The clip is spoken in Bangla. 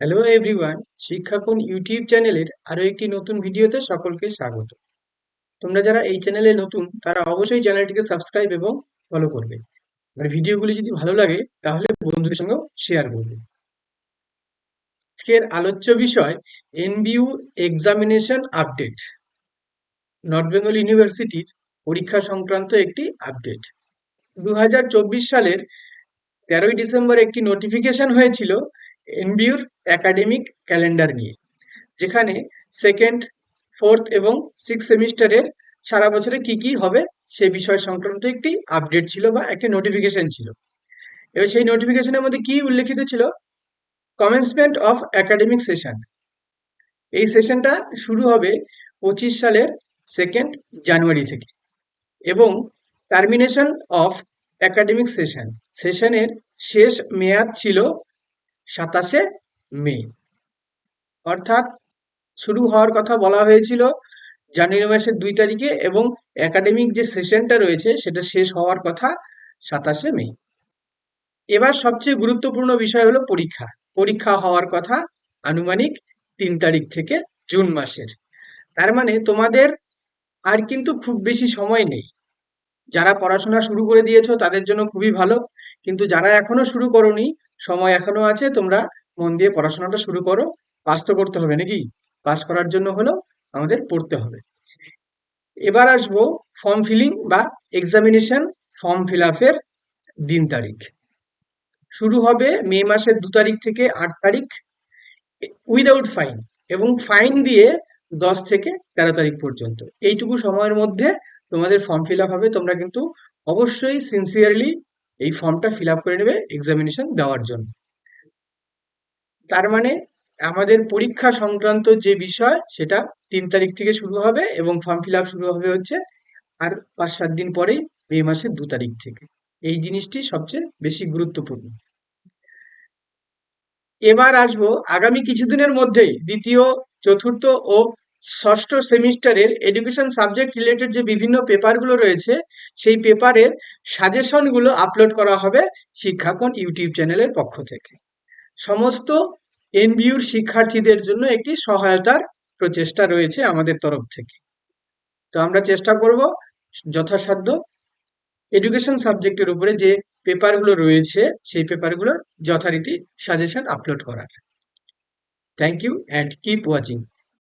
হ্যালো এভরিওয়ান শিক্ষাকোণ ইউটিউব চ্যানেলের আরও একটি নতুন ভিডিওতে সকলকে স্বাগত। তোমরা যারা এই চ্যানেলে নতুন, তারা অবশ্যই চ্যানেলটিকে সাবস্ক্রাইব এবং ফলো করবে। আর ভিডিওগুলি যদি ভালো লাগে, তাহলে বন্ধুদের সঙ্গেও শেয়ার করবে। আজকের আলোচ্য বিষয় NBU examination update North Bengal ইউনিভার্সিটির পরীক্ষা সংক্রান্ত একটি আপডেট দু হাজার চব্বিশ সালের তেরোই ডিসেম্বর একটি নোটিফিকেশন হয়েছিল এনবিউর একাডেমিক ক্যালেন্ডার নিয়ে, যেখানে সেকেন্ড ফোর্থ এবং সিক্স সেমিস্টারের সারা বছরে কি কি হবে সে বিষয় সংক্রান্ত একটি আপডেট ছিল বা একটি নোটিফিকেশন ছিল। এবার সেই নোটিফিকেশনের মধ্যে কি উল্লেখিত ছিল? কমেন্সমেন্ট অফ একাডেমিক সেশন এই সেশনটা শুরু হবে পঁচিশ সালের সেকেন্ড জানুয়ারি থেকে এবং টার্মিনেশন অফ একাডেমিক সেশন সেশনের শেষ মেয়াদ ছিল সাতাশে মে। অর্থাৎ শুরু হওয়ার কথা বলা হয়েছিল জানুয়ারি মাসের দুই তারিখে এবং একাডেমিক যে সেশনটা রয়েছে সেটা শেষ হওয়ার কথা সাতাশে মে। এবার সবচেয়ে গুরুত্বপূর্ণ বিষয় হলো পরীক্ষা। পরীক্ষা হওয়ার কথা আনুমানিক তিন তারিখ থেকে জুন মাসের। তার মানে তোমাদের আর কিন্তু খুব বেশি সময় নেই। যারা পড়াশোনা শুরু করে দিয়েছ তাদের জন্য খুবই ভালো। কিন্তু যারা এখনও শুরু করনি সময় এখনও আছে, তোমরা মন দিয়ে পড়াশোনাটা শুরু করো। পাস তো করতে হবে নাকি? পাস করার জন্য হলো আমাদের পড়তে হবে। এবার আসব ফর্ম ফিলিং বা এক্সামিনেশন ফর্ম ফিল আপের দিন তারিখ। শুরু হবে মে মাসের দু তারিখ থেকে আট তারিখ উইদাউট ফাইন এবং ফাইন দিয়ে দশ থেকে তেরো তারিখ পর্যন্ত। এইটুকু সময়ের মধ্যে তোমাদের ফর্ম ফিল আপ হবে। তোমরা কিন্তু অবশ্যই সিনসিয়ারলি এই ফর্মটা ফিল করে নেবে এক্সামিনেশন দেওয়ার জন্য। তার মানে আমাদের পরীক্ষা সংক্রান্ত যে বিষয়, সেটা তিন তারিখ থেকে শুরু হবে এবং ফর্ম ফিল শুরু হবে হচ্ছে আর পাঁচ সাত দিন পরেই মে মাসের দু তারিখ থেকে। এই জিনিসটি সবচেয়ে বেশি গুরুত্বপূর্ণ। এবার আসব আগামী কিছুদিনের মধ্যেই দ্বিতীয়, চতুর্থ ও ষষ্ঠ সেমিস্টারের এডুকেশন সাবজেক্ট রিলেটেড যে বিভিন্ন পেপারগুলো রয়েছে, সেই পেপারের সাজেশনগুলো আপলোড করা হবে শিক্ষাকোণ ইউটিউব চ্যানেলের পক্ষ থেকে। সমস্ত এনবিউর শিক্ষার্থীদের জন্য একটি সহায়তার প্রচেষ্টা রয়েছে আমাদের তরফ থেকে। তো আমরা চেষ্টা করব যথাসাধ্য এডুকেশন সাবজেক্টের উপরে যে পেপারগুলো রয়েছে, সেই পেপারগুলোর যথারীতি সাজেশন আপলোড করার। Thank you and keep watching